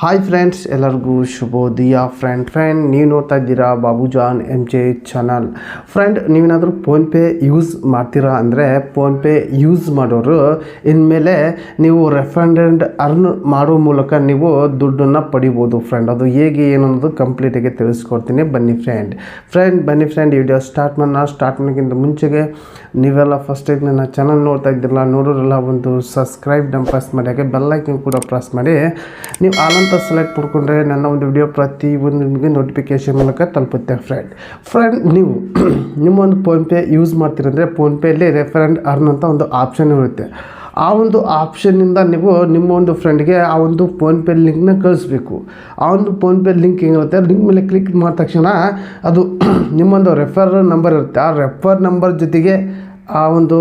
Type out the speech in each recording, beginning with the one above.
Hi friends ಎಲ್ಲರಿಗೂ ಶುಭೋದಯ friend friend ನೀವು ನೋಡ್ತಾ ಇದ್ದೀರಾ Babujan M J channel friend ನೀವೇನಾದರೂ ಫೋನ್ಪೇ ಯೂಸ್ ಮಾಡ್ತೀರಾ ಅಂದರೆ ಫೋನ್ಪೇ ಯೂಸ್ ಮಾಡೋರು ಇನ್ಮೇಲೆ ನೀವು ರೆಫಂಡೆಂಡ್ ಅರ್ನ್ ಮಾಡೋ ಮೂಲಕ ನೀವು ದುಡ್ಡನ್ನು ಪಡಿಬೋದು ಫ್ರೆಂಡ್ ಅದು ಹೇಗೆ, ಏನು ಅನ್ನೋದು ಕಂಪ್ಲೀಟಾಗಿ ತಿಳಿಸ್ಕೊಡ್ತೀನಿ. ಬನ್ನಿ ಫ್ರೆಂಡ್ ಫ್ರೆಂಡ್ ಬನ್ನಿ ಫ್ರೆಂಡ್ ವಿಡಿಯೋ ಸ್ಟಾರ್ಟ್ ಮಾಡೋಣ. ಸ್ಟಾರ್ಟ್ ಮಾಡೋಕ್ಕಿಂತ ಮುಂಚೆಗೆ ನೀವೆಲ್ಲ ಫಸ್ಟ್ ಟೈಮ್ ನನ್ನ ಚಾನಲ್ ನೋಡ್ತಾ ಇದ್ದಿರಲ್ಲ, ನೋಡೋರೆಲ್ಲ ಒಂದು ಸಬ್ಸ್ಕ್ರೈಬ್ ಸಬ್ಸ್ಕ್ರೈಬ್ನ ಪ್ರೆಸ್ ಮಾಡಿ, ಹಾಗೆ ಬೆಲ್ಲೈಕನ್ ಕೂಡ ಪ್ರೆಸ್ ಮಾಡಿ. ನೀವು ಆಲ್ ಅಂತ ಸೆಲೆಕ್ಟ್ ಮಾಡಿಕೊಂಡ್ರೆ ನನ್ನ ಒಂದು ವಿಡಿಯೋ ಪ್ರತಿ ಒಂದು ನಿಮಗೆ ನೋಟಿಫಿಕೇಶನ್ ಮೂಲಕ ತಲುಪುತ್ತೆ ಫ್ರೆಂಡ್ ಫ್ರೆಂಡ್ ನೀವು ನಿಮ್ಮ ಒಂದು ಫೋನ್ಪೇ ಯೂಸ್ ಮಾಡ್ತೀರಂದರೆ ಫೋನ್ಪೇಲಿ ರೆಫರೆಂಡ್ ಅರ್ನ್ ಅಂತ ಒಂದು ಆಪ್ಷನ್ ಇರುತ್ತೆ. ಆ ಒಂದು ಆಪ್ಷನ್ನಿಂದ ನೀವು ನಿಮ್ಮ ಒಂದು ಫ್ರೆಂಡ್ಗೆ ಆ ಒಂದು ಫೋನ್ಪೇ ಲಿಂಕ್ನ ಕಳಿಸ್ಬೇಕು. ಆ ಒಂದು ಫೋನ್ಪೇ ಲಿಂಕ್ ಹೆಂಗಿರುತ್ತೆ? ಲಿಂಕ್ ಮೇಲೆ ಕ್ಲಿಕ್ ಮಾಡಿದ ತಕ್ಷಣ ಅದು ನಿಮ್ಮೊಂದು ರೆಫರ್ ನಂಬರ್ ಇರುತ್ತೆ. ಆ ರೆಫರ್ ನಂಬರ್ ಜೊತೆಗೆ ಆ ಒಂದು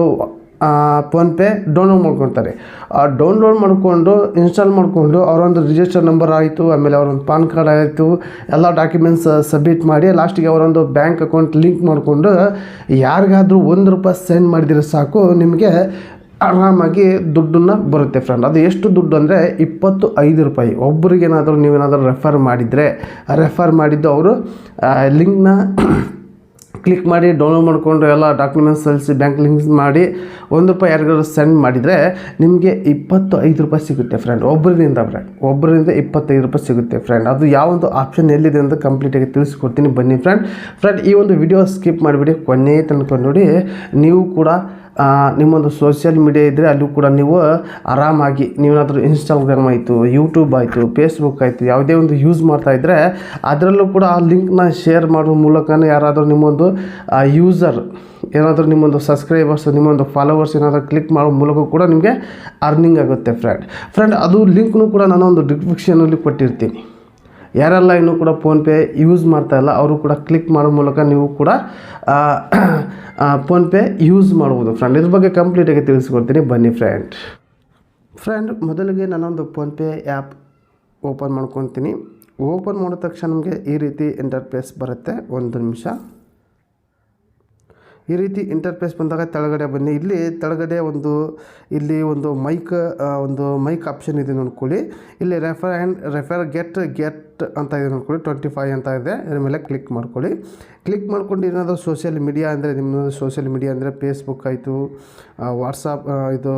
ಫೋನ್ಪೇ ಡೌನ್ಲೋಡ್ ಮಾಡ್ಕೊತಾರೆ ಆ ಡೌನ್ಲೋಡ್ ಮಾಡಿಕೊಂಡು ಇನ್ಸ್ಟಾಲ್ ಮಾಡಿಕೊಂಡು ಅವರೊಂದು ರಿಜಿಸ್ಟರ್ ನಂಬರ್ ಆಯಿತು, ಆಮೇಲೆ ಅವರೊಂದು ಪಾನ್ ಕಾರ್ಡ್ ಆಯಿತು, ಎಲ್ಲ ಡಾಕ್ಯುಮೆಂಟ್ಸ್ ಸಬ್ಮಿಟ್ ಮಾಡಿ ಲಾಸ್ಟಿಗೆ ಅವರೊಂದು ಬ್ಯಾಂಕ್ ಅಕೌಂಟ್ ಲಿಂಕ್ ಮಾಡಿಕೊಂಡು ಯಾರಿಗಾದರೂ ಒಂದು ರೂಪಾಯಿ ಸೆಂಡ್ ಮಾಡಿದರೆ ಸಾಕು, ನಿಮಗೆ ಆರಾಮಾಗಿ ದುಡ್ಡನ್ನು ಬರುತ್ತೆ ಫ್ರೆಂಡ್ ಅದು ಎಷ್ಟು ದುಡ್ಡು ಅಂದರೆ ಇಪ್ಪತ್ತು ಐದು ರೂಪಾಯಿ. ಒಬ್ಬರಿಗೇನಾದರೂ ನೀವೇನಾದರೂ ರೆಫರ್ ಮಾಡಿದರೆ ರೆಫರ್ ಮಾಡಿದ್ದು ಅವರು ಲಿಂಕ್ನ ಕ್ಲಿಕ್ ಮಾಡಿ ಡೌನ್ಲೋಡ್ ಮಾಡಿಕೊಂಡು ಎಲ್ಲ ಡಾಕ್ಯುಮೆಂಟ್ಸ್ ಸಲ್ಲಿಸಿ ಬ್ಯಾಂಕ್ ಲಿಂಕ್ಸ್ ಮಾಡಿ ಒಂದು ರೂಪಾಯಿ ಯಾರಿಗಾದ್ರು ಸೆಂಡ್ ಮಾಡಿದರೆ ನಿಮಗೆ ಇಪ್ಪತ್ತು ಐದು ರೂಪಾಯಿ ಸಿಗುತ್ತೆ ಫ್ರೆಂಡ್ ಒಬ್ಬರಿಂದ ಫ್ರೆಂಡ್ ಒಬ್ಬರಿಂದ ಇಪ್ಪತ್ತೈದು ರೂಪಾಯಿ ಸಿಗುತ್ತೆ ಫ್ರೆಂಡ್ ಅದು ಯಾವ ಒಂದು ಆಪ್ಷನ್ ಎಲ್ಲಿದೆ ಅಂತ ಕಂಪ್ಲೀಟಾಗಿ ತಿಳಿಸ್ಕೊಡ್ತೀನಿ ಬನ್ನಿ ಫ್ರೆಂಡ್ ಫ್ರೆಂಡ್ ಈ ಒಂದು ವಿಡಿಯೋ ಸ್ಕಿಪ್ ಮಾಡಿಬಿಡಿ, ಕೊನೆ ತನಕ ನೋಡಿ. ನೀವು ಕೂಡ ನಿಮ್ಮೊಂದು ಸೋಷಿಯಲ್ ಮೀಡಿಯಾ ಇದ್ದರೆ ಅಲ್ಲೂ ಕೂಡ ನೀವು ಆರಾಮಾಗಿ ನೀವೇನಾದರೂ ಇನ್ಸ್ಟಾಗ್ರಾಮ್ ಆಯಿತು ಯೂಟ್ಯೂಬ್ ಆಯಿತು ಫೇಸ್ಬುಕ್ ಆಯಿತು, ಯಾವುದೇ ಒಂದು ಯೂಸ್ ಮಾಡ್ತಾ ಇದ್ದರೆ ಅದರಲ್ಲೂ ಕೂಡ ಆ ಲಿಂಕ್ನ ಶೇರ್ ಮಾಡೋ ಮೂಲಕನೇ ಯಾರಾದರೂ ನಿಮ್ಮೊಂದು ಯೂಸರ್ ಏನಾದರೂ ನಿಮ್ಮೊಂದು ಸಬ್ಸ್ಕ್ರೈಬರ್ಸ್ ನಿಮ್ಮೊಂದು ಫಾಲೋವರ್ಸ್ ಏನಾದರೂ ಕ್ಲಿಕ್ ಮಾಡೋ ಮೂಲಕ ಕೂಡ ನಿಮಗೆ ಅರ್ನಿಂಗ್ ಆಗುತ್ತೆ ಫ್ರೆಂಡ್ ಫ್ರೆಂಡ್ ಅದು ಲಿಂಕ್ನು ಕೂಡ ನಾನು ಒಂದು ಡಿಸ್ಕ್ರಿಪ್ಷನಲ್ಲಿ ಕೊಟ್ಟಿರ್ತೀನಿ. ಯಾರೆಲ್ಲ ಇನ್ನೂ ಕೂಡ ಫೋನ್ಪೇ ಯೂಸ್ ಮಾಡ್ತಾ ಇಲ್ಲ, ಅವರು ಕೂಡ ಕ್ಲಿಕ್ ಮಾಡೋ ಮೂಲಕ ನೀವು ಕೂಡ ಫೋನ್ಪೇ ಯೂಸ್ ಮಾಡ್ಬೋದು. ಫ್ರೆಂಡ್ ಇದ್ರ ಬಗ್ಗೆ ಕಂಪ್ಲೀಟಾಗಿ ತಿಳಿಸ್ಕೊಡ್ತೀನಿ. ಬನ್ನಿ ಫ್ರೆಂಡ್ ಫ್ರೆಂಡ್ ಮೊದಲಿಗೆ ನಾನೊಂದು ಫೋನ್ಪೇ ಆ್ಯಪ್ ಓಪನ್ ಮಾಡ್ಕೊತೀನಿ. ಓಪನ್ ಮಾಡಿದ ತಕ್ಷಣ ನಮಗೆ ಈ ರೀತಿ ಇಂಟರ್ಫೇಸ್ ಬರುತ್ತೆ. ಒಂದು ನಿಮಿಷ. ಈ ರೀತಿ ಇಂಟರ್ಫೇಸ್ ಬಂದಾಗ ತೆಳಗಡೆ ಬನ್ನಿ. ಇಲ್ಲಿ ತೆಳಗಡೆ ಒಂದು, ಇಲ್ಲಿ ಒಂದು ಮೈಕ್ ಒಂದು ಮೈಕ್ ಆಪ್ಷನ್ ಇದೆ ನೋಡ್ಕೊಳ್ಳಿ. ಇಲ್ಲಿ refer and refer get get ಅಂತ ಇದೆ ನೋಡ್ಕೊಳ್ಳಿ. ಟ್ವೆಂಟಿ ಫೈವ್ ಅಂತ ಇದೆ. ಇದ್ರ ಮೇಲೆ ಕ್ಲಿಕ್ ಮಾಡ್ಕೊಳ್ಳಿ. ಕ್ಲಿಕ್ ಮಾಡ್ಕೊಂಡು ಏನಾದರೂ ಸೋಷಿಯಲ್ ಮೀಡಿಯಾ ಅಂದರೆ ನಿಮ್ಮದು ಸೋಷಿಯಲ್ ಮೀಡಿಯಾ ಅಂದರೆ ಫೇಸ್ಬುಕ್ ಆಯಿತು ವಾಟ್ಸಪ್ ಇದು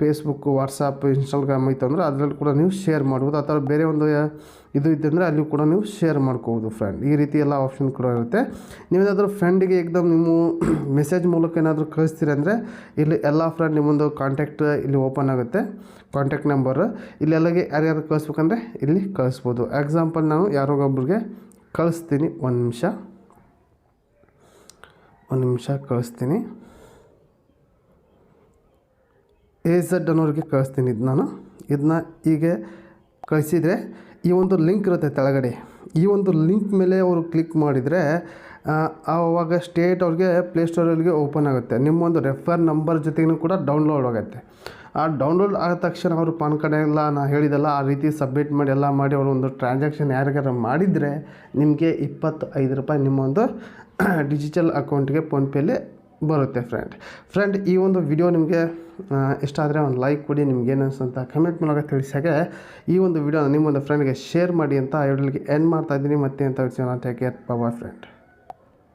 ಫೇಸ್ಬುಕ್ ವಾಟ್ಸಪ್ ಇನ್ಸ್ಟಾಗ್ರಾಮ್ ಅಂದರೆ ಅದರಲ್ಲಿ ಕೂಡ ನೀವು ಶೇರ್ ಮಾಡ್ಬೋದು. ಅಥವಾ ಬೇರೆ ಒಂದು ಇದು ಇದ್ದಂದರೆ ಅಲ್ಲಿ ಕೂಡ ನೀವು ಶೇರ್ ಮಾಡ್ಕೋಬೋದು ಫ್ರೆಂಡ್ ಈ ರೀತಿ ಎಲ್ಲ ಆಪ್ಷನ್ ಕೂಡ ಇರುತ್ತೆ. ನೀವೇನಾದರೂ ಫ್ರೆಂಡಿಗೆ ಏಕದಮ್ ನೀವು ಮೆಸೇಜ್ ಮೂಲಕ ಏನಾದರೂ ಕಳಿಸ್ತೀರಿ ಅಂದರೆ ಇಲ್ಲಿ ಎಲ್ಲ ಫ್ರೆಂಡ್ ನಿಮ್ಮೊಂದು ಕಾಂಟ್ಯಾಕ್ಟ್ ಇಲ್ಲಿ ಓಪನ್ ಆಗುತ್ತೆ. ಕಾಂಟ್ಯಾಕ್ಟ್ ನಂಬರ್ ಇಲ್ಲಿ ಎಲ್ಲಗೆ ಯಾರ್ಯಾರು ಕಳಿಸ್ಬೇಕಂದ್ರೆ ಇಲ್ಲಿ ಕಳಿಸ್ಬೋದು. ಎಕ್ಸಾಂಪಲ್ ನಾನು ಯಾರಿಗೊಬ್ರಿಗೆ ಕಳಿಸ್ತೀನಿ. ಒಂದು ನಿಮಿಷ. ಒಂದು ನಿಮಿಷ ಕಳಿಸ್ತೀನಿ. ಎ ಝಡ್ ಅನ್ನೋರಿಗೆ ಕಳಿಸ್ತೀನಿ ಇದು ನಾನು. ಇದನ್ನ ಹೀಗೆ ಕಳಿಸಿದರೆ ಈ ಒಂದು ಲಿಂಕ್ ಇರುತ್ತೆ ತೆಳಗಡೆ ಈ ಒಂದು ಲಿಂಕ್ ಮೇಲೆ ಅವರು ಕ್ಲಿಕ್ ಮಾಡಿದರೆ ಆವಾಗ ಸ್ಟೇಟ್ ಅವ್ರಿಗೆ ಪ್ಲೇಸ್ಟೋರಲ್ಲಿಗೆ ಓಪನ್ ಆಗುತ್ತೆ. ನಿಮ್ಮೊಂದು ರೆಫರ್ ನಂಬರ್ ಜೊತೆಗೂ ಕೂಡ ಡೌನ್ಲೋಡ್ ಆಗುತ್ತೆ. ಆ ಡೌನ್ಲೋಡ್ ಆದ ತಕ್ಷಣ ಅವರು ಪಾನ್ ಕಾರ್ಡ್ ಎಲ್ಲ ನಾನು ಹೇಳಿದೆಲ್ಲ ಆ ರೀತಿ ಸಬ್ಮಿಟ್ ಮಾಡಿ ಎಲ್ಲ ಮಾಡಿ ಅವರು ಒಂದು ಟ್ರಾನ್ಸಾಕ್ಷನ್ ಯಾರಿಗಾರ ಮಾಡಿದರೆ ನಿಮಗೆ ಇಪ್ಪತ್ತೈದು ರೂಪಾಯಿ ನಿಮ್ಮೊಂದು ಡಿಜಿಟಲ್ ಅಕೌಂಟ್ಗೆ ಫೋನ್ಪೇಲಿ ಬರುತ್ತೆ ಫ್ರೆಂಡ್ ಫ್ರೆಂಡ್ ಈ ಒಂದು ವಿಡಿಯೋ ನಿಮಗೆ ಇಷ್ಟ ಆದರೆ ಒಂದು ಲೈಕ್ ಕೊಡಿ, ನಿಮ್ಗೆ ಏನು ಕಮೆಂಟ್ ಮೂಲಕ ತಿಳಿಸಾಗೆ ಈ ಒಂದು ವಿಡಿಯೋ ನಿಮ್ಮೊಂದು ಫ್ರೆಂಡ್ಗೆ ಶೇರ್ ಮಾಡಿ ಅಂತ ಇವಳಿಗೆ ಎಂಡ್ ಮಾಡ್ತಾ ಇದ್ದೀನಿ. ಮತ್ತೆ ಅಂತ ವಿಷಯ ಟೇಕ್ ಕೇರ್ ಬಾಯ್ ಫ್ರೆಂಡ್